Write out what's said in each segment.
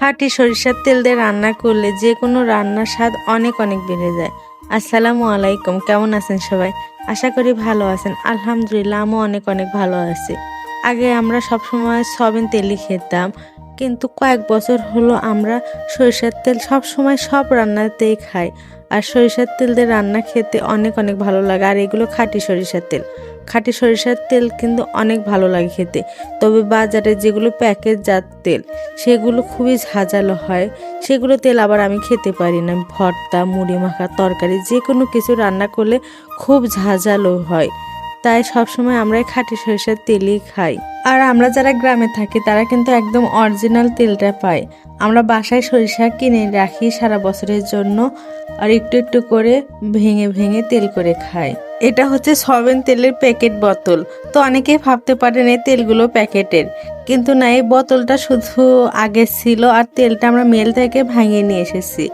খাঁটি সরিষার তেল দিয়ে রান্না করলে যে কোনো রান্নার স্বাদ অনেক অনেক বেড়ে যায়। আসসালামু আলাইকুম, কেমন আছেন সবাই? আশা করি ভালো আছেন। আলহামদুলিল্লাহ, আমিও অনেক অনেক ভালো আছি। আগে আমরা সবসময় সয়াবিন তেলই খেতাম, কিন্তু কয়েক বছর হলো আমরা সরিষার তেল সব সময় সব রান্নাতেই খাই। আর সরিষার তেল দিয়ে রান্না খেতে অনেক অনেক ভালো লাগে, আর এগুলো খাঁটি সরিষার তেল। খাঁটি সরিষার তেল কিন্তু অনেক ভালো লাগে খেতে। তবে বাজারে যেগুলো প্যাকেটজাত তেল, সেগুলো খুবই ঝাঁঝালো হয়। সেগুলো তেল আবার আমি খেতে পারি না। ভর্তা, মুড়ি মাখা, তরকারি যে কোনো কিছু রান্না করলে খুব ঝাঁঝালো হয়। তাই সবসময় আমরা খাঁটি সরিষার তেলই খাই। আর আমরা যারা গ্রামে থাকি, তারা কিন্তু একদম অরিজিনাল তেলটা পাই আমরা বাসায় সরিষা কিনে রাখি সারা বছরের জন্য আর একটু একটু করে ভেঙে ভেঙে তেল করে খাই। এটা হচ্ছে সয়াবিন তেলের প্যাকেট বোতল। তো অনেকেই ভাবতে পারেন এই তেলগুলো প্যাকেটের। কিন্তু না, এই বোতলটা শুধু আগে ছিল আর তেলটা আমরা মেল থেকে ভাঙিয়ে নিয়ে এসেছি।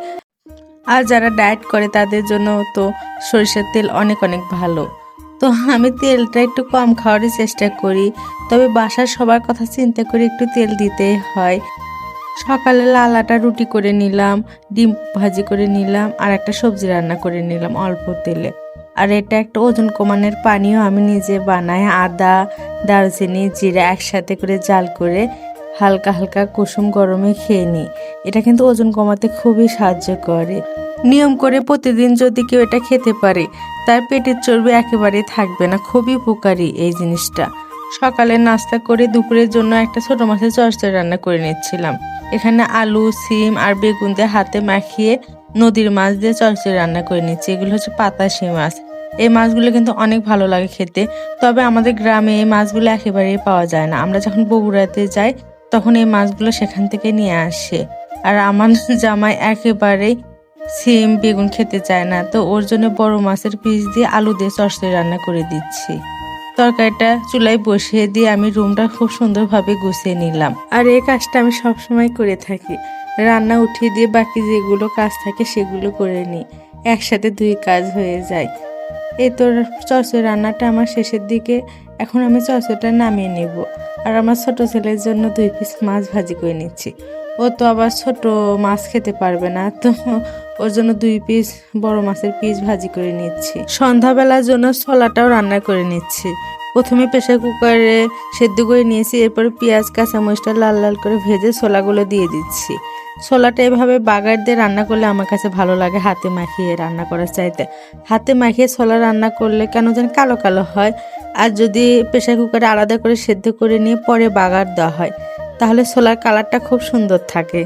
আর যারা ডায়েট করে, তাদের জন্য তো সরিষার তেল অনেক অনেক ভালো। তো আমি তেলটা একটু কম খাওয়ারই চেষ্টা করি। তবে বাসার সবার কথা চিন্তা করে একটু তেল দিতেই হয়। সকালে লাল আটা রুটি করে নিলাম, ডিম ভাজি করে নিলাম, আর একটা সবজি রান্না করে নিলাম অল্প তেলে। আর এটা একটা ওজন কমানোর পানীয় আমি নিজে বানাই, আদা, দারচিনি, জিরা একসাথে করে জাল করে হালকা হালকা কুসুম গরমে খেয়ে নিই। এটা কিন্তু ওজন কমাতে খুবই সাহায্য করে। নিয়ম করে প্রতিদিন যদি কেউ এটা খেতে পারে তার পেটের চর্বি একেবারেই থাকবে না, খুবই উপকারী এই জিনিসটা। সকালে নাস্তা করে দুপুরের জন্য একটা ছোট মাছের চরচড়ি রান্না করে নিচ্ছিলাম। এখানে আলু, সিম আর বেগুন দিয়ে হাতে মাখিয়ে নদীর মাছ দিয়ে চরচড়ি রান্না করে নিচ্ছি। এগুলো হচ্ছে পাতাশি মাছ। এই মাছগুলো কিন্তু অনেক ভালো লাগে খেতে, তবে আমাদের গ্রামে এই মাছগুলো একেবারেই পাওয়া যায় না। আমরা যখন বগুড়াতে যাই, তখন এই মাছগুলো সেখান থেকে নিয়ে আসে। আর আমার জামাই একেবারেই সিম বেগুন খেতে চায় না, তো ওর জন্য বড় মাছের পিস দিয়ে আলু দিয়ে চরচড়ি রান্না করে দিচ্ছি। তরকারিটা চুলায় বসিয়ে দিয়ে আমি রুমটা খুব সুন্দরভাবে গুছিয়ে নিলাম। আর এই কাজটা আমি সবসময় করে থাকি। রান্না উঠিয়ে দিয়ে বাকি যেগুলো কাজ থাকে সেগুলো করে নিই। একসাথে দুই কাজ হয়ে যায়। এই তোর চরচড়ি রান্নাটা আমার শেষের দিকে, এখন আমি চরচড়িটা নামিয়ে নেব। আর আমার ছোট ছেলের জন্য দুই পিস মাছ ভাজি করে নিচ্ছি। ও তো আবার ছোট মাছ খেতে পারবে না, তো ওর জন্য দুই পিস বড় মাছের পিস ভাজি করে নিচ্ছি। সন্ধ্যাবেলার জন্য ছোলাটাও রান্না করে নিচ্ছি। প্রথমে প্রেশার কুকারে সেদ্ধ করে নিয়েছি, এরপর পেঁয়াজ, কাঁচামরিচটা লাল লাল করে ভেজে ছোলাগুলো দিয়ে দিচ্ছি। ছোলাটা এভাবে বাগার দিয়ে রান্না করলে আমার কাছে ভালো লাগে হাতে মাখিয়ে রান্না করার চাইতে। হাতে মাখিয়ে ছোলা রান্না করলে কেন যেন কালো কালো হয়। আর যদি প্রেশার কুকারে আলাদা করে সেদ্ধ করে নিয়ে পরে বাগার দেওয়া হয়, তাহলে ছোলার কালারটা খুব সুন্দর থাকে।